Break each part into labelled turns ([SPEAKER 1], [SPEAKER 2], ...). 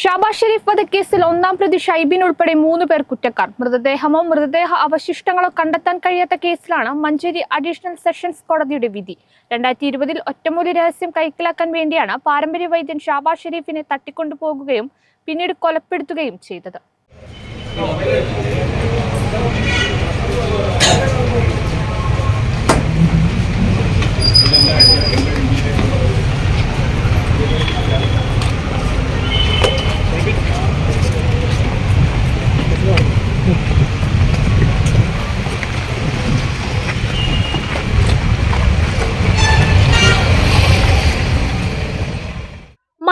[SPEAKER 1] ഷാബാസ് ഷെരീഫ് വധക്കേസിൽ ഒന്നാം പ്രതി ഷൈബിൻ ഉൾപ്പെടെ മൂന്ന് പേർ കുറ്റക്കാർ. മൃതദേഹമോ മൃതദേഹ അവശിഷ്ടങ്ങളോ കണ്ടെത്താൻ കഴിയാത്ത കേസിലാണ് മഞ്ചേരി അഡീഷണൽ സെഷൻസ് കോടതിയുടെ വിധി. രണ്ടായിരത്തി ഇരുപതിൽ ഒറ്റമൂലി രഹസ്യം കൈക്കലാക്കാൻ വേണ്ടിയാണ് പാരമ്പര്യ വൈദ്യൻ ഷാബാസ് ഷെരീഫിനെ തട്ടിക്കൊണ്ടുപോകുകയും പിന്നീട് കൊലപ്പെടുത്തുകയും ചെയ്തത്.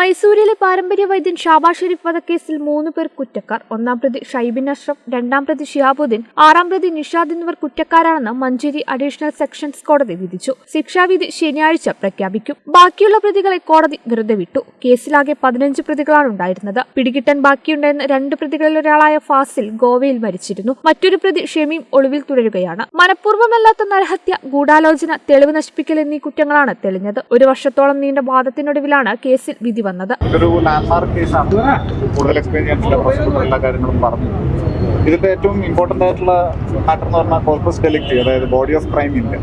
[SPEAKER 1] മൈസൂരിലെ പാരമ്പര്യ വൈദ്യൻ ഷാബാ ഷെരീഫ് വധക്കേസിൽ മൂന്ന് പേർ കുറ്റക്കാർ. ഒന്നാം പ്രതി ഷൈബിൻ അഷ്റഫ് രണ്ടാം പ്രതി ഷിഹാബുദ്ദീൻ ആറാം പ്രതി നിഷാദ് എന്നിവർ കുറ്റക്കാരാണെന്ന് മഞ്ചേരി അഡീഷണൽ സെക്ഷൻസ് കോടതി വിധിച്ചു. ശിക്ഷാവിധി ശനിയാഴ്ച പ്രഖ്യാപിക്കും. ബാക്കിയുള്ള പ്രതികളെ കോടതി വെറുതെ വിട്ടു. കേസിലാകെ പതിനഞ്ച് പ്രതികളാണ് ഉണ്ടായിരുന്നത്. പിടികിട്ടാൻ ബാക്കിയുണ്ടായിരുന്ന രണ്ട് പ്രതികളിൽ ഒരാളായ ഫാസിൽ ഗോവയിൽ മരിച്ചിരുന്നു. മറ്റൊരു പ്രതി ഷെമീം ഒളിവിൽ തുടരുകയാണ്. മനഃപൂർവമല്ലാത്ത നരഹത്യ ഗൂഢാലോചന തെളിവ് നശിപ്പിക്കൽ എന്നീ കുറ്റങ്ങളാണ് തെളിഞ്ഞത്. ഒരു വർഷത്തോളം നീണ്ട വാദത്തിനൊടുവിലാണ് കേസിൽ വിധി വന്നത്.
[SPEAKER 2] കേസാണ് കൂടുതൽ എല്ലാ കാര്യങ്ങളും പറഞ്ഞു. ഇതിന്റെ ഏറ്റവും ഇമ്പോർട്ടന്റ് ആയിട്ടുള്ള മാറ്റർ എന്ന് പറഞ്ഞാൽ കോർപ്പസ് ഡെലിക്റ്റ് അതായത് ബോഡി ഓഫ് ക്രൈം ഇല്ല.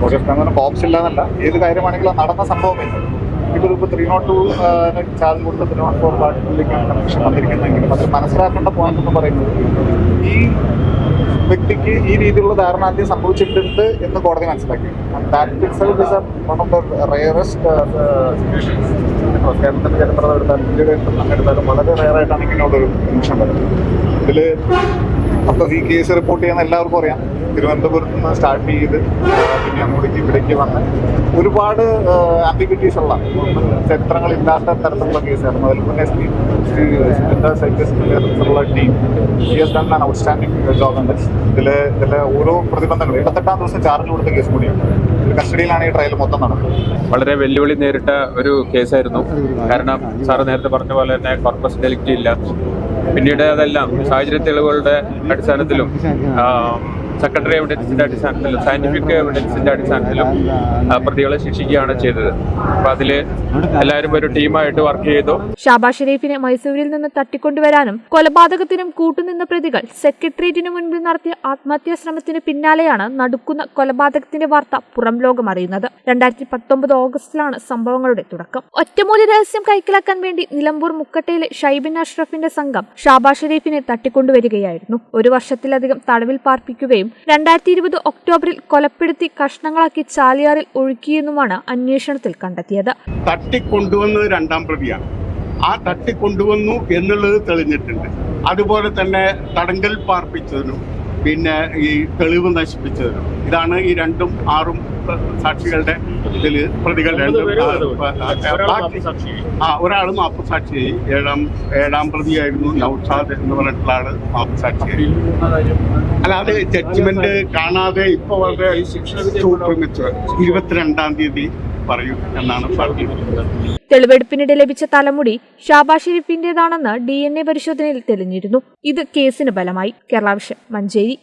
[SPEAKER 2] ബോഡി ഓഫ് ക്രൈം എന്ന് കോപ്സ് ഇല്ല എന്നല്ല ഏത് കാര്യമാണെങ്കിലും നടന്ന സംഭവമില്ല. ഇപ്പോൾ ഇപ്പോൾ ത്രീ നോട്ട് ടു ചാർജ് കൊടുത്ത ത്രീ നോട്ട് ഫോർ പാർട്ടിലേക്കാണ് കണക്ഷൻ വന്നിരിക്കുന്നതെങ്കിലും അത് മനസ്സിലാക്കേണ്ട പോയിന്റ് എന്ന് പറയുന്നത് ഈ വ്യക്തിക്ക് ഈ രീതിയിലുള്ള ധാരണ ആദ്യം സംഭവിച്ചിട്ടുണ്ട് എന്ന് കോടതി മനസ്സിലാക്കി. റയറസ്റ്റ് കേരളത്തിന്റെ ചരിത്രം എടുത്താലും വളരെ റയറായിട്ടാണ് ഇങ്ങനെയുള്ളൊരു നിമിഷം വരുന്നത്. ഇതിൽ അപ്പോൾ ഈ കേസ് റിപ്പോർട്ട് ചെയ്യുന്ന എല്ലാവർക്കും അറിയാം. തിരുവനന്തപുരത്ത് നിന്ന് സ്റ്റാർട്ട് ചെയ്ത് പിന്നെ അങ്ങോട്ടേക്ക് ഇവിടേക്ക് വന്ന് ഒരുപാട് ആംബിഗ്വിറ്റീസ് ഉള്ള ചരിത്രങ്ങളില്ലാത്ത തരത്തിലുള്ള കേസായിരുന്നു അതിൽ പിന്നെ ശ്രീ ശ്രീ സുജിത നേതൃത്വത്തിലുള്ള ടീം ഈ എസ് ആൻ ഔട്ട്സ്റ്റാൻഡിംഗ് ജോബ് ഉണ്ട്. ഇതിൽ ഇതിലെ ഓരോ പ്രതിബന്ധങ്ങളും എഴുപത്തെട്ടാം ദിവസം ചാർജ് കൊടുത്ത കേസ് കൂടിയാണ്. കസ്റ്റഡിയിലാണ് ഈ ട്രയൽ മൊത്തം നടന്നത്.
[SPEAKER 3] വളരെ വെല്ലുവിളി നേരിട്ട ഒരു കേസായിരുന്നു കാരണം സാറ് നേരത്തെ പറഞ്ഞ പോലെ തന്നെ കോർപ്പസ് ഡെലിക്റ്റ് ഇല്ല. പിന്നീട് അതെല്ലാം സാഹചര്യ തെളിവുകളുടെ അടിസ്ഥാനത്തിലും സെക്രട്ടറി എവിഡൻസിന്റെ അടിസ്ഥാനത്തിലും സയന്റിഫിക് എവിഡൻസിന്റെ അടിസ്ഥാനത്തിലും പ്രതികളെ ശിക്ഷിക്കുകയാണ് ചെയ്തത്. അപ്പൊ അതിൽ എല്ലാവരും ഒരു ടീമായിട്ട് വർക്ക് ചെയ്തു.
[SPEAKER 1] ഷാബാ ഷെരീഫിനെ മൈസൂരിൽ നിന്ന് തട്ടിക്കൊണ്ടുവരാനും കൊലപാതകത്തിനും കൂട്ടുനിന്ന പ്രതികൾ സെക്രട്ടേറിയറ്റിന് മുൻപിൽ നടത്തിയ ആത്മഹത്യാ ശ്രമത്തിന് പിന്നാലെയാണ് നടുക്കുന്ന കൊലപാതകത്തിന്റെ വാർത്ത പുറം ലോകം അറിയുന്നത്. രണ്ടായിരത്തി പത്തൊമ്പത് ഓഗസ്റ്റിലാണ് സംഭവങ്ങളുടെ തുടക്കം. ഒറ്റമൂലി രഹസ്യം കൈക്കലാക്കാൻ വേണ്ടി നിലമ്പൂർ മുക്കട്ടയിലെ ഷൈബിൻ അഷ്റഫിന്റെ സംഘം ഷാബാ ഷെരീഫിനെ തട്ടിക്കൊണ്ടുവരികയായിരുന്നു. ഒരു വർഷത്തിലധികം തടവിൽ പാർപ്പിക്കുകയും രണ്ടായിരത്തി ഇരുപത് ഒക്ടോബറിൽ കൊലപ്പെടുത്തി കഷ്ണങ്ങളാക്കി ചാലിയാറിൽ ഒഴുക്കിയെന്നുമാണ് അന്വേഷണത്തിൽ കണ്ടെത്തിയത്.
[SPEAKER 4] തട്ടിക്കൊണ്ടുവന്നത് രണ്ടാം പ്രതിയാണ്. ആ തട്ടിക്കൊണ്ടുവന്നു എന്നുള്ളത് തെളിഞ്ഞിട്ടുണ്ട്. അതുപോലെ തന്നെ തടങ്കൽ പാർപ്പിച്ചതിനും പിന്നെ ഈ തെളിവ് നശിപ്പിച്ചതിനും. ഇതാണ് ഈ രണ്ടും ആറും സാക്ഷികളുടെ ഇതിൽ പ്രതികൾ രണ്ടും ആ, ഒരാൾ മാപ്പ് സാക്ഷി ഏഴാം ഏഴാം പ്രതിയായിരുന്നു നൌഷാദ് എന്ന് പറഞ്ഞിട്ടുള്ള ആൾ മാപ്പ് സാക്ഷിയായി. അല്ലാതെ ജഡ്ജ്മെന്റ് കാണാതെ ഇപ്പൊ വളരെ ശിക്ഷ ഇരുപത്തിരണ്ടാം തീയതി പറയും എന്നാണ് പറഞ്ഞിട്ടുള്ളത്
[SPEAKER 1] തെളിവെടുപ്പിനിടെ ലഭിച്ച തലമുടി ഷാബാ ഷെരീഫിന്റേതാണെന്ന് ഡി എൻ എ പരിശോധനയിൽ തെളിഞ്ഞിരുന്നു. ഇത് കേസിന് ബലമായി. കേരള വിഷൻ മഞ്ചേരി.